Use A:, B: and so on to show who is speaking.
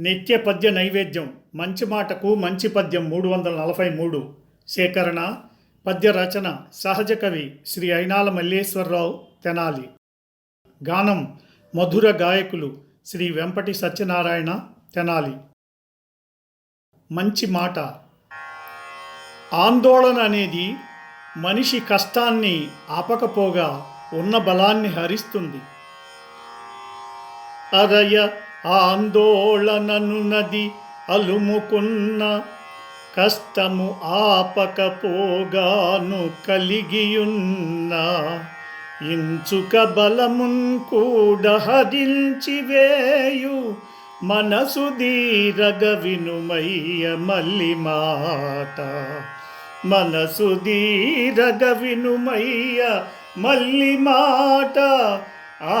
A: నిత్య పద్య నైవేద్యం మంచి మాటకు మంచి పద్యం మూడు వందల నలభై మూడు. సేకరణ పద్య రచన సహజ కవి శ్రీ అయినాల మల్లేశ్వరరావు తెనాలి. గానం మధుర గాయకులు శ్రీ వెంపటి సత్యనారాయణ తెనాలి. మంచి మాట. ఆందోళన అనేది మనిషి కష్టాన్ని ఆపకపోగా ఉన్న బలాన్ని హరిస్తుంది. అరయ ఆందోళనను నది అలుముకున్న కష్టము ఆపకపోగాను కలిగియున్న ఇంచుక బలమున్ కూడా హరించి వేయు మనసు దీరగ వినుమయ్య మల్లి మాట మనసు దీరగ వినుమయ్య మల్లి మాట ఆ